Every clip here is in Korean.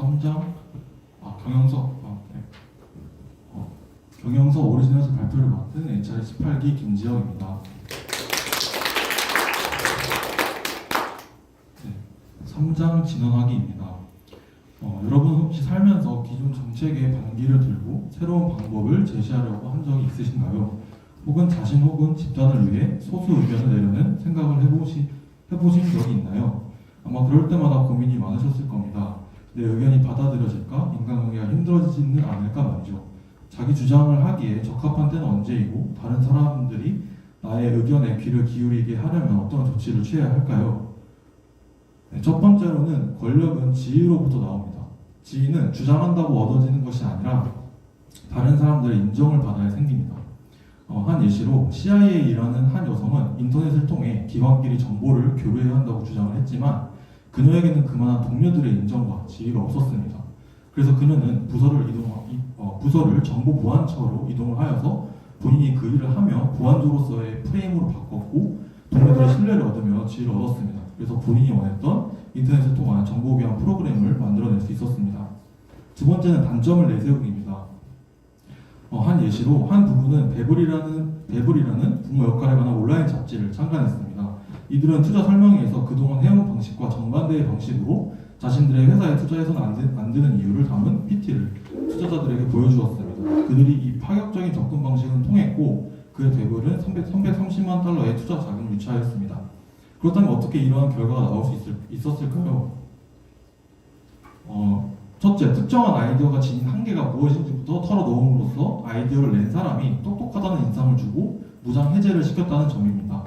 3장 아, 경영서 아, 네. 어, 경영서 오리지널에서 발표를 맡은 HR 18기 김지영입니다. 네, 3장 진언하기입니다. 어, 여러분 혹시 살면서 기존 정책의 반기를 들고 새로운 방법을 제시하려고 한 적이 있으신가요? 혹은 자신 혹은 집단을 위해 소수 의견을 내려는 생각을 해보시, 해보신 적이 있나요? 아마 그럴 때마다 고민이 많으셨을 겁니다. 내 의견이 받아들여질까? 인간관계가 힘들어지지는 않을까 말이죠. 자기 주장을 하기에 적합한 때는 언제이고 다른 사람들이 나의 의견에 귀를 기울이게 하려면 어떤 조치를 취해야 할까요? 네, 첫 번째로는 권력은 지위로부터 나옵니다. 지위는 주장한다고 얻어지는 것이 아니라 다른 사람들의 인정을 받아야 생깁니다. 어, 한 예시로 CIA에 일하는 한 여성은 인터넷을 통해 기관끼리 정보를 교류해야 한다고 주장을 했지만 그녀에게는 그만한 동료들의 인정과 지위가 없었습니다. 그래서 그녀는 부서를 이동 어, 부서를 정보 보안처로 이동을 하여서 본인이 그 일을 하며 보안조로서의 프레임으로 바꿨고 동료들의 신뢰를 얻으며 지위를 얻었습니다. 그래서 본인이 원했던 인터넷을 통한 정보 교환 프로그램을 만들어낼 수 있었습니다. 두 번째는 단점을 내세우기입니다. 어, 한 예시로 한 부부는 배불이라는 배불이라는 부모 역할에 관한 온라인 잡지를 창간했습니다. 이들은 투자 설명회에서 그동안 해온 방식과 정반대의 방식으로 자신들의 회사에 투자해서는 안, 되는 이유를 담은 PT를 투자자들에게 보여주었습니다. 그들이 이 파격적인 접근 방식은 통했고 그의 300, 330만 달러의 투자 자금을 유치하였습니다. 그렇다면 어떻게 이러한 결과가 나올 수 있을, 있었을까요? 어, 첫째, 특정한 아이디어가 지닌 한계가 무엇인지부터 털어놓음으로써 아이디어를 낸 사람이 똑똑하다는 인상을 주고 무장 해제를 시켰다는 점입니다.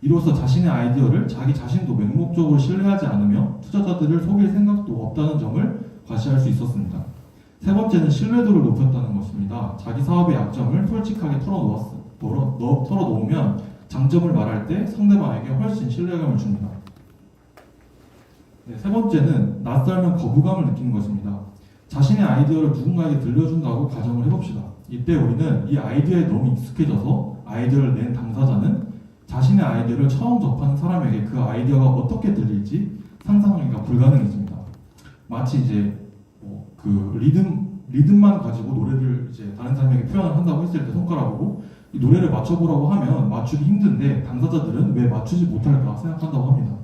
이로써 자신의 아이디어를 자기 자신도 맹목적으로 신뢰하지 않으며 투자자들을 속일 생각도 없다는 점을 과시할 수 있었습니다. 세 번째는 신뢰도를 높였다는 것입니다. 자기 사업의 약점을 솔직하게 털어놓으면 장점을 말할 때 상대방에게 훨씬 신뢰감을 줍니다. 네, 세 번째는 낯설면 거부감을 느끼는 것입니다. 자신의 아이디어를 누군가에게 들려준다고 가정을 해봅시다. 이때 우리는 이 아이디어에 너무 익숙해져서 아이디어를 낸 당사자는 자신의 아이디어를 처음 접하는 사람에게 그 아이디어가 어떻게 들릴지 상상하기가 불가능해집니다. 마치 이제 뭐 그 리듬 리듬만 가지고 노래를 이제 다른 사람에게 표현을 한다고 했을 때 손가락으로 이 노래를 맞춰보라고 하면 맞추기 힘든데 당사자들은 왜 맞추지 못할까 생각한다고 합니다.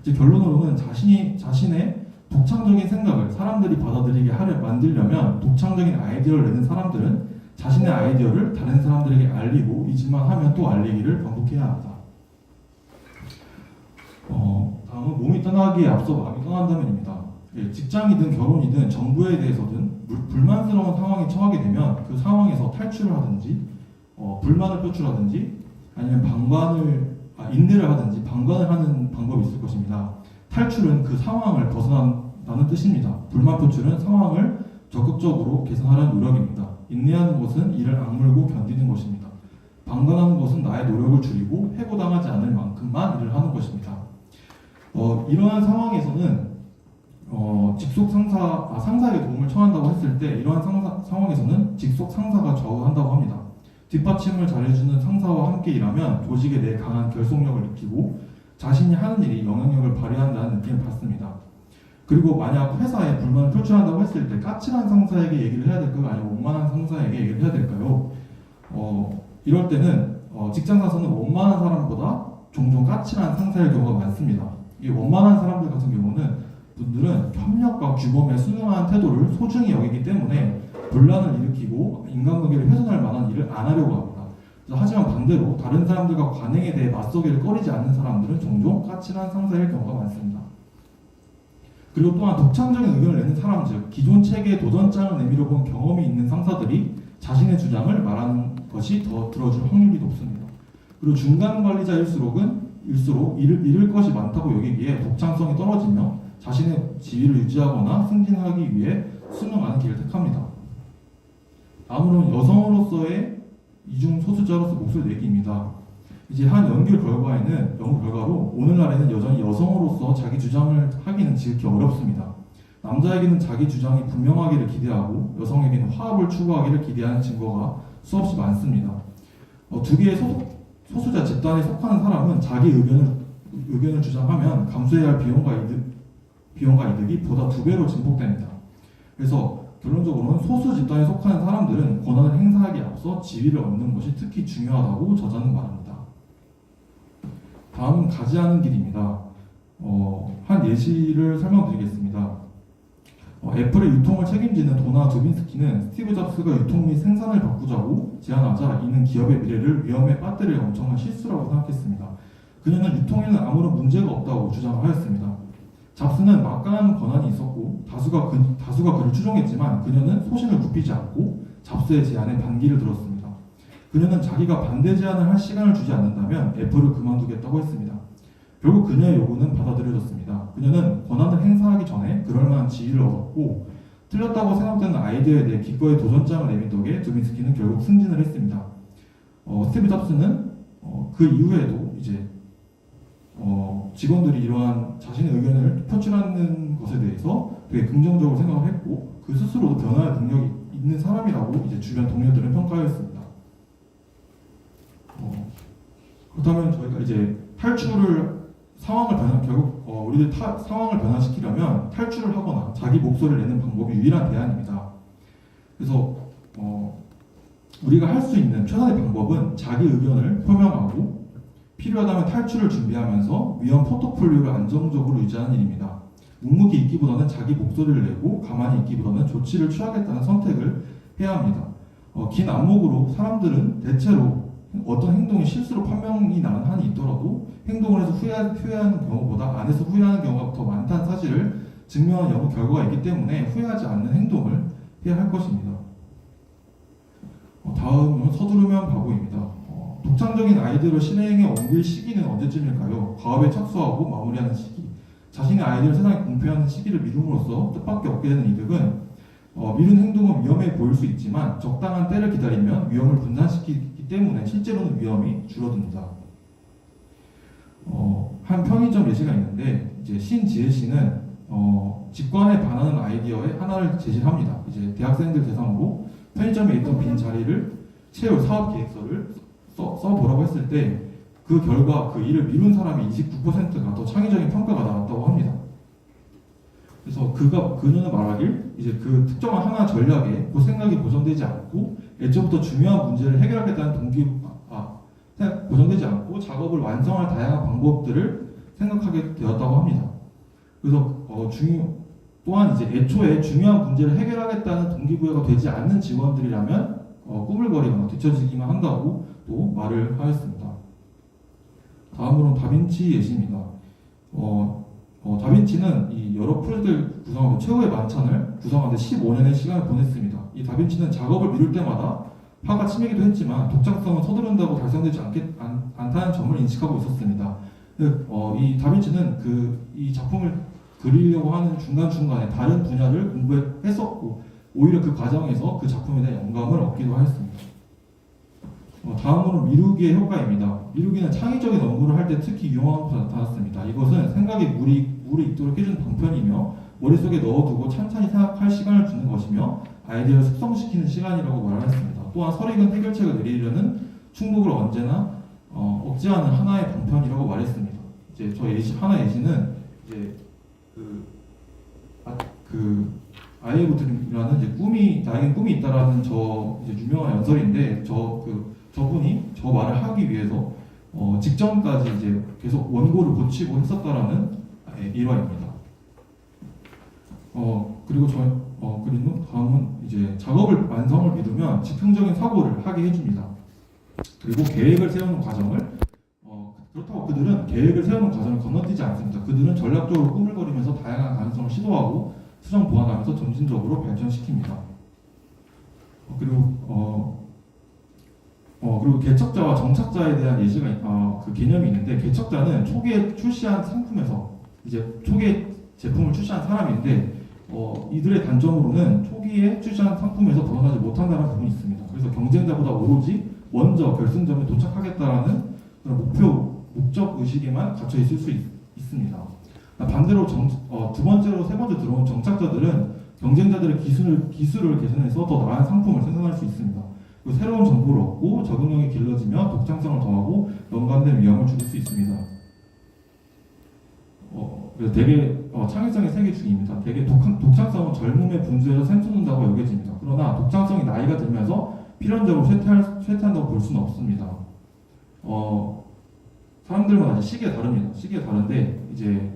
이제 결론으로는 자신이 자신의 독창적인 생각을 사람들이 받아들이게 하려 만들려면 독창적인 아이디어를 내는 사람들은 자신의 아이디어를 다른 사람들에게 알리고 잊을만 하면 또 알리기를 반복해야 합니다. 어, 다음은 몸이 떠나기에 앞서 마음이 떠난다면입니다. 예, 직장이든 결혼이든 정부에 대해서든 불- 불만스러운 상황에 처하게 되면 그 상황에서 탈출을 하든지 어, 불만을 표출하든지 아니면 방관을 아, 인내를 하든지 방관을 하는 방법이 있을 것입니다. 탈출은 그 상황을 벗어난다는 뜻입니다. 불만 표출은 상황을 적극적으로 개선하려는 노력입니다. 인내하는 것은 이를 악물고 견디는 것입니다. 방관하는 것은 나의 노력을 줄이고 해고당하지 않을 만큼만 일을 하는 것입니다. 어, 이러한 상황에서는 어, 직속 상사, 아, 상사에게 도움을 청한다고 했을 때 이러한 상사, 상황에서는 직속 상사가 좌우한다고 합니다. 뒷받침을 잘해주는 상사와 함께 일하면 조직에 내 강한 결속력을 느끼고 자신이 하는 일이 영향력을 발휘한다는 느낌을 받습니다. 그리고 만약 회사에 불만을 표출한다고 했을 때 까칠한 상사에게 얘기를 해야 될까요? 아니면 원만한 상사에게 얘기를 해야 될까요? 어, 이럴 때는 어, 직장 사서는 원만한 사람보다 종종 까칠한 상사의 경우가 많습니다. 이 원만한 사람들 같은 경우는 분들은 협력과 규범에 순응한 태도를 소중히 여기기 때문에 분란을 일으키고 인간관계를 훼손할 만한 일을 안 하려고 합니다. 하지만 반대로 다른 사람들과 관행에 대해 맞서기를 꺼리지 않는 사람들은 종종 까칠한 상사일 경우가 많습니다. 그리고 또한 독창적인 의견을 내는 사람 즉 기존 체계에 도전장을 내밀어 본 경험이 있는 상사들이 자신의 주장을 말하는 것이 더 들어줄 확률이 높습니다. 그리고 중간 관리자일수록은 일수록 잃을, 잃을 것이 많다고 여기기에 독창성이 떨어지며 자신의 지위를 유지하거나 승진하기 위해 순응하는 길을 택합니다. 다음으로는 여성으로서의 이중 소수자로서 목소리 내기입니다. 이제 한 연구 결과에는 연구 결과로 오늘날에는 여전히 여성으로서 자기 주장을 하기는 지극히 어렵습니다. 남자에게는 자기 주장이 분명하기를 기대하고 여성에게는 화합을 추구하기를 기대하는 증거가 수없이 많습니다. 어, 두 개의 소속, 소수자 집단에 속하는 사람은 자기 의견을 의견을 주장하면 감수해야 할 비용과 이득 비용과 이득이 보다 두 배로 증폭됩니다. 그래서 결론적으로는 소수 집단에 속하는 사람들은 권한을 행사하기에 앞서 지위를 얻는 것이 특히 중요하다고 저자는 말합니다. 다음은 가지 않은 길입니다. 어, 한 예시를 설명드리겠습니다. 어, 애플의 유통을 책임지는 도나 두빈스키는 스티브 잡스가 유통 및 생산을 바꾸자고 제안하자 이는 기업의 미래를 위험에 빠뜨릴 엄청난 실수라고 생각했습니다. 그녀는 유통에는 아무런 문제가 없다고 주장하였습니다. 잡스는 막강한 권한이 있었고 다수가 그, 다수가 그를 추종했지만 그녀는 소신을 굽히지 않고 잡스의 제안에 반기를 들었습니다. 그녀는 자기가 반대 제안을 할 시간을 주지 않는다면 애플을 그만두겠다고 했습니다. 결국 그녀의 요구는 받아들여졌습니다. 그녀는 권한을 행사하기 전에 그럴 만한 지위를 얻었고 틀렸다고 생각되는 아이디어에 대해 기꺼이 도전장을 내민 덕에 두빈스키는 결국 승진을 했습니다. 어, 스티브 잡스는 어, 그 이후에도 이제 어, 직원들이 이러한 자신의 의견을 표출하는 것에 대해서 되게 긍정적으로 생각을 했고 그 스스로도 변화의 능력이 있는 사람이라고 이제 주변 동료들은 평가했습니다. 어, 그렇다면 저희가 이제 탈출을 상황을 변화 결국 어, 우리들 타, 상황을 변화시키려면 탈출을 하거나 자기 목소리를 내는 방법이 유일한 대안입니다. 그래서 어, 우리가 할 수 있는 최선의 방법은 자기 의견을 표명하고 필요하다면 탈출을 준비하면서 위험 포트폴리오를 안정적으로 유지하는 일입니다. 묵묵히 있기보다는 자기 목소리를 내고 가만히 있기보다는 조치를 취하겠다는 선택을 해야 합니다. 어, 긴 안목으로 사람들은 대체로 어떤 행동이 실수로 판명이 나는 한이 있더라도 행동을 해서 후회, 후회하는 경우보다 안 해서 후회하는 경우가 더 많다는 사실을 증명한 연구 결과가 있기 때문에 후회하지 않는 행동을 해야 할 것입니다. 어, 다음은 서두르면 바보입니다. 어, 독창적인 아이디어를 실행에 옮길 시기는 언제쯤일까요? 과업에 착수하고 마무리하는 시기. 자신의 아이디어를 세상에 공표하는 시기를 미룸으로써 뜻밖의 얻게 되는 이득은 어, 미룬 행동은 위험해 보일 수 있지만 적당한 때를 기다리면 위험을 분산시키기 때문에 실제로는 위험이 줄어듭니다. 어, 한 편의점 예시가 있는데 이제 신지혜 씨는 어, 직관에 반하는 아이디어의 하나를 제시합니다. 이제 대학생들 대상으로 편의점에 있던 빈 자리를 채울 사업 계획서를 써, 써보라고 했을 때 그 결과 그 일을 미룬 사람이 29%가 더 창의적인 평가가 나왔다고 합니다. 그래서 그가 그녀는 말하길 이제 그 특정한 하나 전략에 그 생각이 고정되지 않고 애초부터 중요한 문제를 해결하겠다는 동기 아 생각- 고정되지 않고 작업을 완성할 다양한 방법들을 생각하게 되었다고 합니다. 그래서 어, 중요 또한 이제 애초에 중요한 문제를 해결하겠다는 동기부여가 되지 않는 직원들이라면 어, 꾸불거리거나 뒤처지기만 한다고 또 말을 하였습니다. 다음으로는 다빈치 예시입니다. 어, 어, 다빈치는 이 여러 프로젝트를 구성하고 최후의 만찬을 구성하는데 15년의 시간을 보냈습니다. 이 다빈치는 작업을 미룰 때마다 화가 치미기도 했지만 독창성은 서두른다고 달성되지 않겠, 않, 않다는 점을 인식하고 있었습니다. 그, 어, 이 다빈치는 그 이 작품을 그리려고 하는 중간중간에 다른 분야를 공부했었고 오히려 그 과정에서 그 작품에 대한 영감을 얻기도 하였습니다. 어, 다음으로 미루기의 효과입니다. 미루기는 창의적인 업무를 할 때 특히 유용한 것으로 나타났습니다. 이것은 생각에 물이, 물이 있도록 해주는 방편이며 머릿속에 넣어두고 찬찬히 생각할 시간을 주는 것이며 아이디어를 숙성시키는 시간이라고 말했습니다. 또한 설익은 해결책을 내리려는 충동을 언제나 어, 억제하는 하나의 방편이라고 말했습니다. 이제 저 예시 하나 예시는 이제 그, 아, 그 아이브드림이라는 이제 꿈이 나에게 꿈이 있다라는 저 이제 유명한 연설인데 저그 저분이 저 말을 하기 위해서 어, 직전까지 이제 계속 원고를 고치고 했었다라는 예, 일화입니다. 어 그리고 저 어, 그리고 다음은 이제 작업을 완성을 미루면 즉흥적인 사고를 하게 해줍니다. 그리고 계획을 세우는 과정을 어, 그렇다고 그들은 계획을 세우는 과정을 건너뛰지 않습니다. 그들은 전략적으로 꾸물거리면서 다양한 가능성을 시도하고 수정 보완하면서 점진적으로 발전시킵니다. 어, 그리고 어, 어 그리고 개척자와 정착자에 대한 예시가 있- 어, 그 개념이 있는데 개척자는 초기에 출시한 상품에서 이제 초기에 제품을 출시한 사람인데 어, 이들의 단점으로는 초기에 출시한 상품에서 벗어나지 못한다는 부분이 있습니다. 그래서 경쟁자보다 오로지 먼저 결승점에 도착하겠다라는 그런 목표 목적 의식에만 갇혀 있을 수 있, 습니다 반대로 정, 어, 두 번째로 세 번째 들어온 정착자들은 경쟁자들의 기술을 기술을 개선해서 더 나은 상품을 생산할 수 있습니다. 새로운 정보를 얻고 적응력이 길러지며 독창성을 더하고 연관된 위험을 줄일 수 있습니다. 어, 그래서 되게 어, 창의성의 세계 중입니다. 되게 독한, 독창성은 젊음의 분수에서 샘솟는다고 여겨집니다. 그러나 독창성이 나이가 들면서 필연적으로 쇠퇴할, 쇠퇴한다고 볼 수는 없습니다. 어, 사람들마다 이제 시기가 다릅니다. 시기가 다른데 이제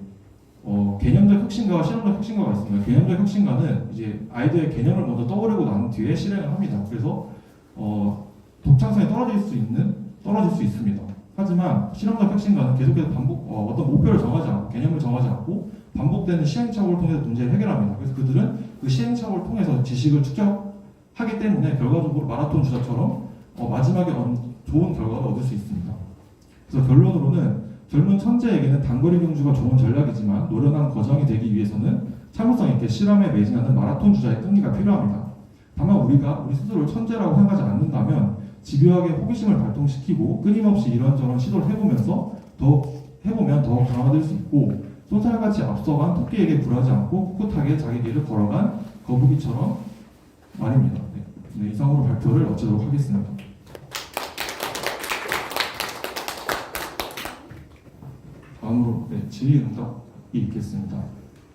어, 개념적 혁신가와 실험적 혁신가가 있습니다. 개념적 혁신가는 이제 아이들의 개념을 먼저 떠오르고 난 뒤에 실행을 합니다. 그래서 어, 독창성이 떨어질 수 있는 떨어질 수 있습니다. 하지만 실험적 혁신가는 계속해서 반복 어, 어떤 목표를 정하지 않고 개념을 정하지 않고 반복되는 시행착오를 통해서 문제를 해결합니다. 그래서 그들은 그 시행착오를 통해서 지식을 축적하기 때문에 결과적으로 마라톤 주자처럼 어, 마지막에 얻- 좋은 결과를 얻을 수 있습니다. 그래서 결론으로는 젊은 천재에게는 단거리 경주가 좋은 전략이지만 노련한 거정이 되기 위해서는 참을성 있게 실험에 매진하는 마라톤 주자의 끈기가 필요합니다. 다만 우리가 우리 스스로를 천재라고 생각하지 않는다면 집요하게 호기심을 발동시키고 끊임없이 이런저런 시도를 해보면서 더 해보면 더 강화될 수 있고 소살같이 앞서간 토끼에게 굴하지 않고 꿋꿋하게 자기 길을 걸어간 거북이처럼 말입니다. 네, 네, 이상으로 발표를 마치도록 하겠습니다. 다음으로 네, 질의응답이 있겠습니다.